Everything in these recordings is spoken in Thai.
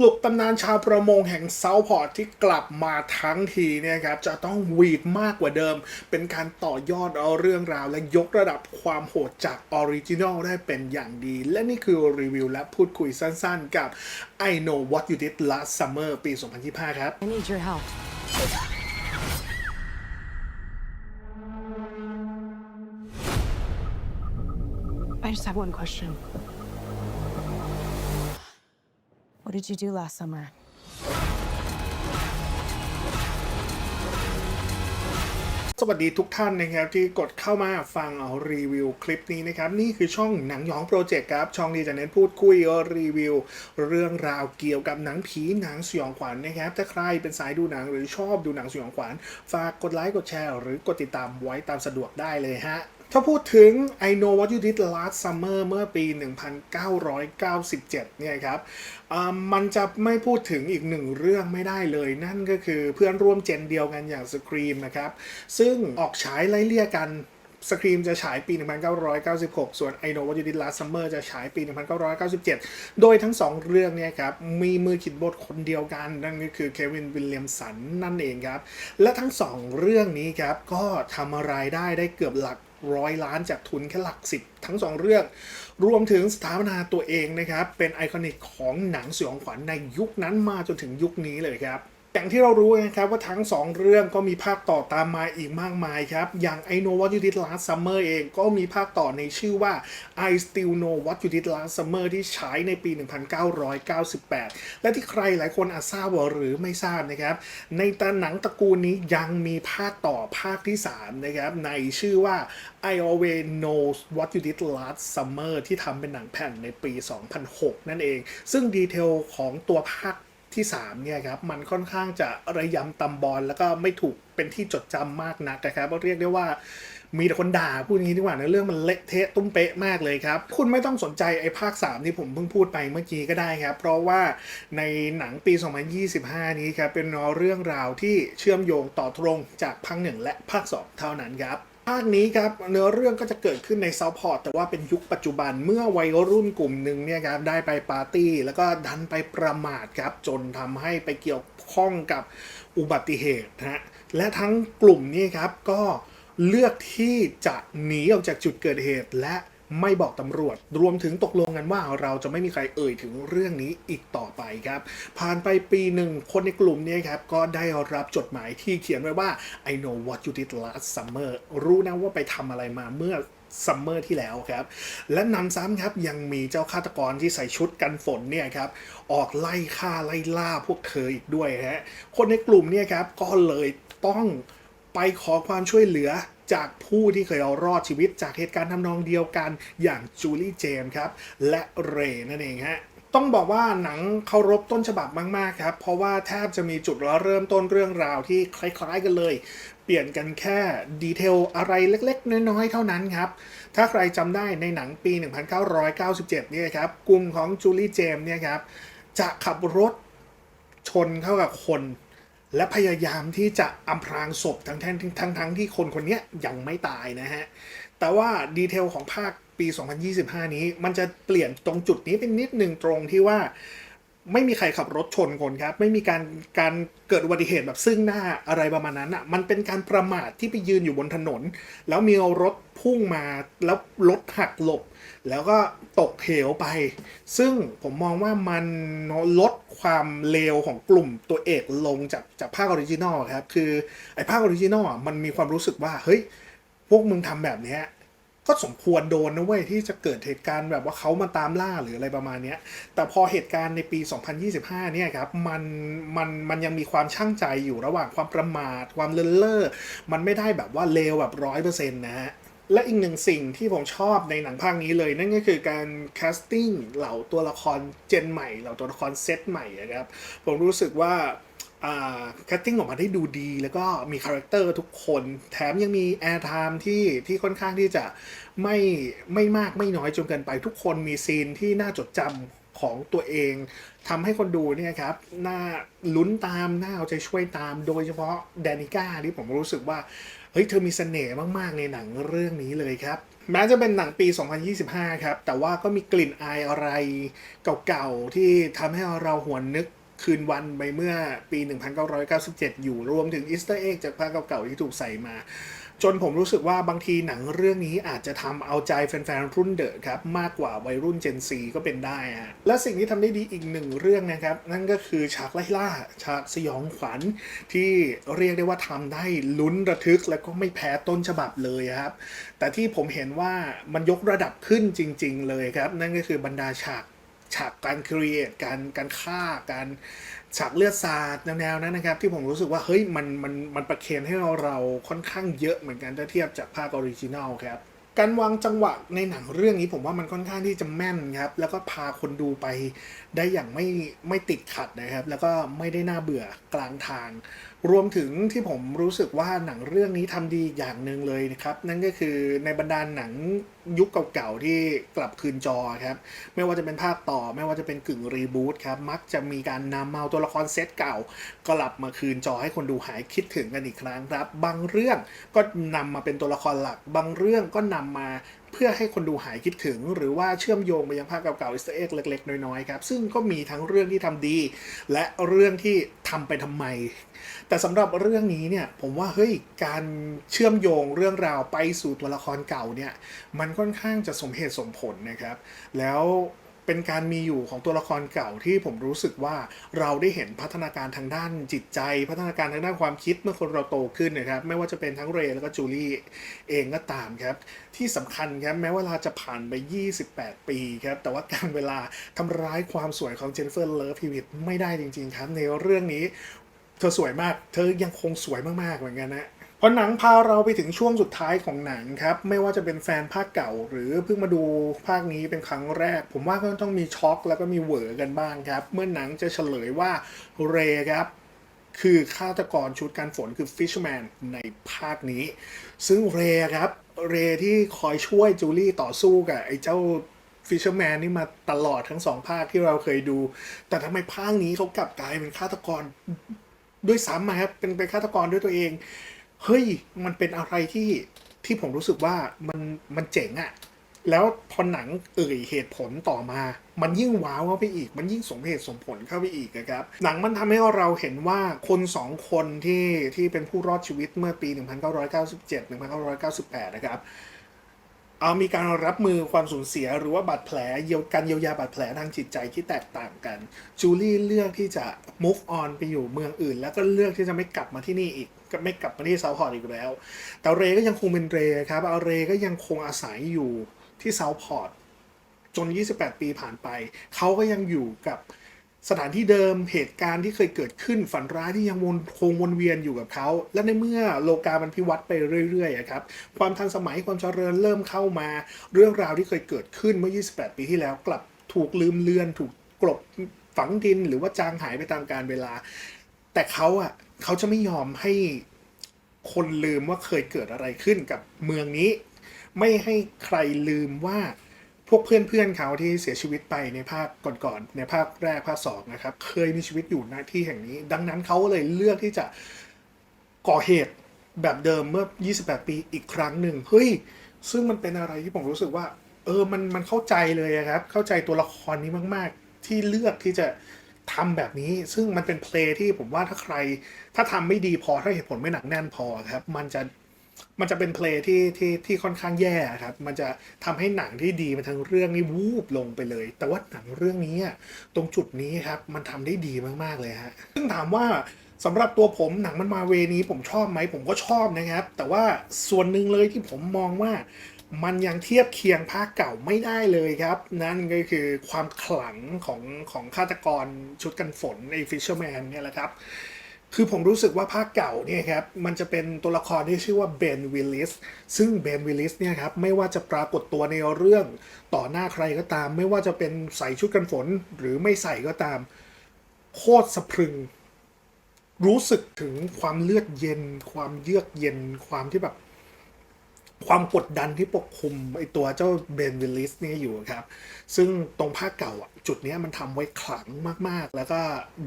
ปลุกตำนานชาวประมงแห่งเซาท์พอร์ตที่กลับมาทั้งทีเนี่ยครับจะต้องหวีดมากกว่าเดิม เป็นการต่อยอดเอาเรื่องราว และยกระดับความโหดจากออริจินอลได้เป็นอย่างดี และนี่คือรีวิวและพูดคุยสั้นๆกับ I Know What You Did Last Summer ปี 2025 ครับ I need your help. I just have one question. Did you do last summer? สวัสดีทุกท่านนะครับที่กดเข้ามาฟังเอารีวิวคลิปนี้นะครับ นี่คือช่องหนังหยองโปรเจกต์ครับ ช่องที่จะเน้นพูดคุยรีวิว เรื่องราวเกี่ยวกับหนังผีหนังสยองขวัญนะครับ ถ้าใครเป็นสายดูหนังหรือชอบดูหนังสยองขวัญฝากกดไลค์กดแชร์ หรือกดติดตามไว้ตามสะดวกได้เลยฮะ ถ้าพูดถึง I Know What You Did Last Summer เมื่อปี 1997 เนี่ยครับอ่ามันจะไม่พูดถึงอีกหนึ่งเรื่องไม่ได้เลย นั่นก็คือเพื่อนร่วมเจนเดียวกันอย่าง Scream นะครับ ซึ่งออกฉายไล่เลี่ยกันสครีมจะฉายปี 1996 ส่วน I Know What You Did Last Summer จะฉายปี 1997 โดยทั้งสองเรื่องเนี่ยครับ มีมือขีดบทคนเดียวกัน นั่นก็คือเควินวิลเลียมสันนั่นเองครับ และทั้งสองเรื่องนี้ครับ ก็ทำรายได้ได้เกือบหลักร้อยล้านจากทุนแค่หลักสิบทั้งสองเรื่อง รวมถึงสถาปนาตัวเองนะครับ เป็นไอคอนิกของหนังสยองขวัญในยุคนั้นมาจนถึงยุคนี้เลยครับ อย่างที่เรารู้นะครับว่าทั้ง 2 เรื่องก็มีภาคต่อตามมาอีกมากมายครับ อย่าง I Know What You Did Last Summer เองก็มีภาคต่อในชื่อว่า I Still Know What You Did Last Summer ที่ฉายในปี 1998 และที่ใครหลายคนอาจทราบหรือไม่ทราบนะครับ ในตาหนังตระกูลนี้ยังมีภาคต่อภาคที่ 3 นะครับ ในชื่อว่า I Always Know What You Did Last Summer ที่ทำเป็นหนังแผ่นในปี 2006 นั่นเอง ซึ่งดีเทลของตัวภาค ที่3เนี่ยครับมันค่อนข้างจะระยำตำบอลแล้วก็ไม่ถูกเป็นที่จดจำมากนักนะครับเรียกได้ว่ามีแต่คนด่าพูดอย่างนี้ดีกว่านะเรื่องมันเละเทะตุ้มเป๊ะมากเลยครับ คุณไม่ต้องสนใจไอ้ภาค 3 ที่ผมเพิ่งพูดไปเมื่อกี้ก็ได้ครับ เพราะว่าในหนังปี 2025 นี้ครับเป็นเรื่องราวที่เชื่อมโยงต่อตรงจากภาค 1 และภาค 2 เท่านั้นครับ ภาคนี้ครับเนื้อเรื่องก็จะเกิดขึ้นในเซาท์พอร์ตแต่ว่าเป็นยุคปัจจุบันเมื่อวัยรุ่นกลุ่มหนึ่งเนี่ยครับได้ไปปาร์ตี้ แล้วก็ดันไปประมาทครับ จนทำให้ไปเกี่ยวข้องกับอุบัติเหตุนะฮะและทั้งกลุ่มนี้ครับก็เลือกที่จะหนีออกจากจุดเกิดเหตุและ ไม่บอกตำรวจ รวมถึงตกลงกันว่าเราจะไม่มีใครเอ่ยถึงเรื่องนี้อีกต่อไปครับ ผ่านไปปีหนึ่งคนในกลุ่มนี้ครับ ก็ได้รับจดหมายที่เขียนไว้ว่า I know what you did last summer รู้นะว่าไปทำอะไรมาเมื่อซัมเมอร์ที่แล้วครับ และนำซ้ำครับยังมีเจ้าฆาตกรที่ใส่ชุดกันฝนเนี่ยครับออกไล่ฆ่าไล่ล่าพวกเธออีกด้วยฮะคนในกลุ่มเนี่ยครับก็เลยต้อง ไปขอความช่วยเหลือจากผู้ที่เคยเอารอดชีวิตจากเหตุการณ์ทำนองเดียวกันอย่างจูลี่เจมส์ครับ และเรนั่นเองฮะต้องบอกว่าหนังเคารพต้นฉบับมาก ๆ ครับ เพราะว่าแทบจะมีจุดเริ่มต้นเรื่องราวที่คล้าย ๆ กันเลย เปลี่ยนกันแค่ดีเทลอะไรเล็ก ๆ น้อย ๆ เท่านั้นครับ ถ้าใครจำได้ในหนังปี 1997 เนี่ยครับ กลุ่มของจูลี่เจมส์เนี่ยครับ จะขับรถชนเข้ากับคน และพยายามที่จะอำพรางศพทั้งทั้งทั้งทั้งที่คนคนนี้ยังไม่ตายนะฮะ แต่ว่าดีเทลของภาคปี 2025 นี้ มันจะเปลี่ยนตรงจุดนี้เป็นนิดหนึ่งตรงที่ว่าไม่มีใครขับรถชนคนครับ ไม่มีการการเกิดอุบัติเหตุแบบซึ่งหน้าอะไรประมาณนั้นอะ มันเป็นการประมาทที่ไปยืนอยู่บนถนน แล้วมีรถพุ่งมาแล้วรถหักหลบ แล้วก็ตกเหวไป ซึ่งผมมองว่ามันลด ความเลวของกลุ่มตัวเอกลงจากจากภาคออริจินอลครับ คือไอ้ภาคออริจินอลมันมีความรู้สึกว่า เฮ้ย พวกมึงทำแบบเนี้ยก็สมควรโดนนะเว้ยที่จะเกิดเหตุการณ์แบบว่าเขามาตามล่าหรืออะไรประมาณนี้แต่พอเหตุการณ์ในปี 2025 เนี่ยครับมันมันมันยังมีความช่างใจอยู่ระหว่างความประมาท ความเลินเล่อมันไม่ได้แบบว่าเลวแบบร้อยเปอร์เซ็นต์นะฮะ และอีกหนึ่งสิ่งที่ผมชอบในหนังภาคนี้เลย นั่นก็คือการแคสติ้งเหล่าตัวละครเจนใหม่เหล่าตัวละครเซตใหม่อะครับ ผมรู้สึกว่าแคสติ้งออกมาได้ดูดี แล้วก็มีคาแรคเตอร์ทุกคน แถมยังมีแอร์ไทม์ที่ที่ค่อนข้างที่จะไม่ไม่มากไม่น้อยจนเกินไปทุกคนมีซีนที่น่าจดจำของตัวเองทำให้คนดูเนี่ยครับน่าลุ้นตามน่าเอาใจช่วยตาม โดยเฉพาะแดนิก้าที่ผมรู้สึกว่า ฮ้ยเธอมีเสน่ห์มากๆในหนังเรื่องนี้เลยครับแม้จะเป็นหนังปี 2025 ครับ แต่ว่าก็มีกลิ่นอายอะไรเก่าๆ ที่ทำให้เราหวนนึกคืนวันไปเมื่อปี 1997 อยู่รวมถึงอิสเตอร์เอ็กจากภาคเก่าๆ ที่ถูกใส่มา จนผมรู้สึกว่าบางทีหนังเรื่องนี้อาจจะทำเอาใจแฟนๆ รุ่นเดอะครับ มากกว่าวัยรุ่น Gen Z ก็เป็นได้ฮะและสิ่งที่ทำได้ดีอีกหนึ่งเรื่องนะครับ นั่นก็คือฉากไล่ล่าฉากสยองขวัญที่เรียกได้ว่าทำได้ลุ้นระทึกและก็ไม่แพ้ต้นฉบับเลยครับ แต่ที่ผมเห็นว่ามันยกระดับขึ้นจริง ๆ เลยครับ นั่นก็คือบรรดาฉากฉากการครีเอทการการฆ่าการ ฉากเลือดสาดแนวๆนั้นนะครับ ที่ผมรู้สึกว่าเฮ้ยมันมันมันประเคนให้เราเราค่อนข้างเยอะเหมือนกันถ้าเทียบจากภาคออริจินัลครับการวางจังหวะในหนังเรื่องนี้ผมว่ามันค่อนข้างที่จะแม่นครับ แล้วก็พาคนดูไป ได้อย่างไม่ไม่ติดขัดนะครับ แล้วก็ไม่ได้น่าเบื่อกลางทาง รวมถึงที่ผมรู้สึกว่าหนังเรื่องนี้ทำดีอย่างหนึ่งเลยนะครับ นั่นก็คือในบรรดาหนังยุคเก่าๆที่กลับคืนจอครับ ไม่ว่าจะเป็นภาคต่อ ไม่ว่าจะเป็นกึ่งรีบูตครับ มักจะมีการนำเอาตัวละครเซตเก่ากลับมาคืนจอให้คนดูหายคิดถึงกันอีกครั้งครับ บางเรื่องก็นำมาเป็นตัวละครหลัก บางเรื่องก็นำมา พื่อให้คนดูหายคิดถึง หรือว่าเชื่อมโยงไปยังภาคเก่าๆอิสเอ็กเล็ก ๆ น้อยๆครับซึ่งก็มีทั้งเรื่องที่ทำดี และเรื่องที่ทำไปทำไม แต่สำหรับเรื่องนี้เนี่ยผมว่าเฮ้ยการเชื่อมโยงเรื่องราวไปสู่ตัวละครเก่าเนี่ยมันค่อนข้างจะสมเหตุสมผลนะครับ แล้ว เป็นการมีอยู่ของตัวละครเก่าที่ผมรู้สึกว่าเราได้เห็นพัฒนาการทางด้านจิตใจ พัฒนาการทางด้านความคิดเมื่อคนเราโตขึ้นนะครับไม่ว่าจะเป็นทั้งเรย์แล้วก็จูลี่เองก็ตามครับที่สำคัญครับแม้เวลาจะผ่านไป 28 ปีครับแต่ว่าการเวลาทำร้ายความสวยของเจนเฟอร์เลิฟพีวิตไม่ได้จริงๆครับในเรื่องนี้เธอสวยมาก เธอยังคงสวยมากๆเหมือนกันนะ พราะหนังพาเราไปถึงช่วงสุดท้ายของหนังครับ ไม่ว่าจะเป็นแฟนภาคเก่า หรือเพิ่งมาดูภาคนี้เป็นครั้งแรก ผมว่าก็ต้องมีช็อกแล้วก็มีเหวอกันบ้างครับ เมื่อหนังจะเฉลยว่าเรครับคือฆาตกรชุดการฝนคือ Fishman ในภาคนี้ ซึ่งเรครับ เรที่คอยช่วยจูลี่ต่อสู้กับไอ้เจ้า Fisherman นี่มาตลอดทั้งสองภาคที่เราเคยดู แต่ทำไมภาคนี้เขากลับกลายเป็นฆาตกรด้วยซ้ำครับ เป็นเป็นฆาตกรด้วยตัวเอง เฮ้ยมันเป็นอะไรที่ที่ผมรู้สึกว่ามันมันเจ๋งอะแล้วพอหนังเอ่ยเหตุผลต่อมา มันยิ่งว้าวเข้าไปอีก มันยิ่งสมเหตุสมผลเข้าไปอีกนะครับ หนังมันทำให้เราเห็นว่าคนสองคนที่ที่เป็นผู้รอดชีวิตเมื่อปี 1997 1998 นะครับ เอามีการรับมือความสูญเสียหรือว่าบาดแผลเยียวการเยียวยาบาดแผลทางจิตใจที่แตกต่างกัน จูลี่เลือกที่จะ move on ไปอยู่เมืองอื่น แล้วก็เลือกที่จะไม่กลับมาที่นี่อีก ก็ไม่กลับมาที่เซาท์พอร์ตอีกแล้ว แต่เรย์ก็ยังคงเป็นเรย์ครับเอาเรย์ก็ยังคงอาศัยอยู่ที่เซาท์พอร์ตจน 28 ปีผ่านไป เขาก็ยังอยู่กับ สถานที่เดิมเหตุการณ์ที่เคยเกิดขึ้นฝันร้ายที่ยังวนคงวนเวียนอยู่กับเขา และในเมื่อโลกามันพิวัตรไปเรื่อยๆครับความทันสมัยความเจริญเริ่มเข้ามา เรื่องราวที่เคยเกิดขึ้นเมื่อ 28 ปีที่แล้วกลับถูกลืมเลือน ถูกกลบฝังดินหรือว่าจางหายไปตามกาลเวลา แต่เขาอะเขาจะไม่ยอมให้คนลืมว่าเคยเกิดอะไรขึ้นกับเมืองนี้ ไม่ให้ใครลืมว่า พวกเพื่อนๆเขาที่เสียชีวิตไปในภาคก่อนๆในภาคแรกภาคสองนะครับเคยมีชีวิตอยู่ณที่แห่งนี้ ดังนั้นเขาเลยเลือกที่จะก่อเหตุแบบเดิมเมื่อ 28 ปีอีกครั้งหนึ่งเฮ้ยซึ่งมันเป็นอะไรที่ผมรู้สึกว่า เออมันมันเข้าใจเลยครับ เข้าใจตัวละครนี้มากๆ ที่เลือกที่จะทำแบบนี้ ซึ่งมันเป็นเพลงที่ผมว่าถ้าใคร ถ้าทำไม่ดีพอถ้าเหตุผลไม่หนักแน่นพอครับ มันจะ มันจะเป็นเพลงที่ที่ที่ค่อนข้างแย่ครับ มันจะทำให้หนังที่ดีมาทั้งเรื่องนี้วูบลงไปเลย แต่ว่าหนังเรื่องนี้ตรงจุดนี้ครับมันทำได้ดีมากๆเลยฮะ ซึ่งถามว่าสำหรับตัวผมหนังมันมาเวนี้ผมชอบไหมผมก็ชอบนะครับ แต่ว่าส่วนหนึ่งเลยที่ผมมองว่ามันยังเทียบเคียงภาคเก่าไม่ได้เลยครับ นั่นก็คือความขลังของของฆาตกรชุดกันฝนใน Fisherman เนี่ยแหละครับ คือผมรู้สึกว่าภาคเก่าเนี่ยครับมันจะเป็นตัวละครที่ชื่อว่าเบนวิลลิสซึ่งเบนวิลลิสเนี่ยครับไม่ว่าจะปรากฏตัวในเรื่องต่อหน้าใครก็ตาม ไม่ว่าจะเป็นใส่ชุดกันฝนหรือไม่ใส่ก็ตาม โคตรสะพรึง รู้สึกถึงความเลือดเย็น ความเยือกเย็นความที่แบบ ความกดดันที่ปกคลุมไอตัวเจ้าเบนวิลลิสเนี่ยอยู่ครับ ซึ่งตรงภาคเก่าอะจุดนี้มันทำไว้ขลังมากๆ แล้วก็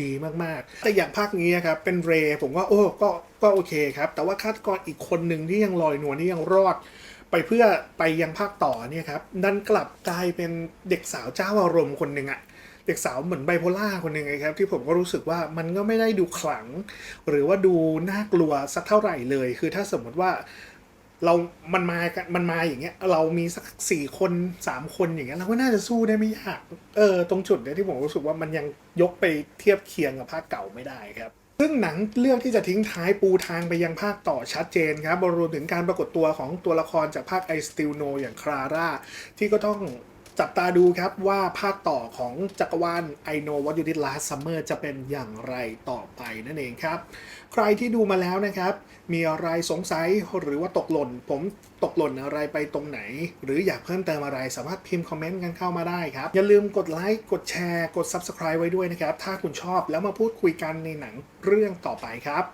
ดีมากๆ แต่อย่างภาคนี้ครับ เป็นเรย์ผมว่าโอ้ก็ก็โอเคครับ แต่ว่าฆาตกรอีกคนหนึ่งที่ยังลอยนวลที่ยังรอด ไปเพื่อไปยังภาคต่อเนี่ยครับดันกลับกลายเป็นเด็กสาวเจ้าอารมณ์คนหนึ่งอะเด็กสาวเหมือนไบโพล่าคนหนึ่งไงครับ ที่ผมก็รู้สึกว่ามันก็ไม่ได้ดูขลัง หรือว่าดูน่ากลัวสักเท่าไหร่เลย คือถ้าสมมติว่า เรามันมากันมันมาอย่างเงี้ย เรามีสักสี่คนสามคนอย่างเงี้ยเราก็น่าจะสู้ได้ไม่ยาก เออ ตรงจุดเนี้ยที่ผมรู้สึกว่ามันยังยกไปเทียบเคียงกับภาคเก่าไม่ได้ครับซึ่งหนังเลือกที่จะทิ้งท้ายปูทางไปยังภาคต่อชัดเจนครับรวมถึงการปรากฏตัวของตัวละครจากภาคไอสติลโนอย่างคลาร่าที่ก็ต้อง จับตาดูครับว่าภาคต่อของจักรวาล I Know What You Did Last Summer จะเป็นอย่างไรต่อไปนั่นเองครับ ใครที่ดูมาแล้วนะครับ มีอะไรสงสัยหรือว่าตกหล่น ผมตกหล่นอะไรไปตรงไหน หรืออยากเพิ่มเติมอะไรสามารถพิมพ์คอมเมนต์กันเข้ามาได้ครับ อย่าลืมกดไลค์กดแชร์ กด Subscribe ไว้ด้วยนะครับ ถ้าคุณชอบแล้วมาพูดคุยกันในหนังเรื่องต่อไปครับ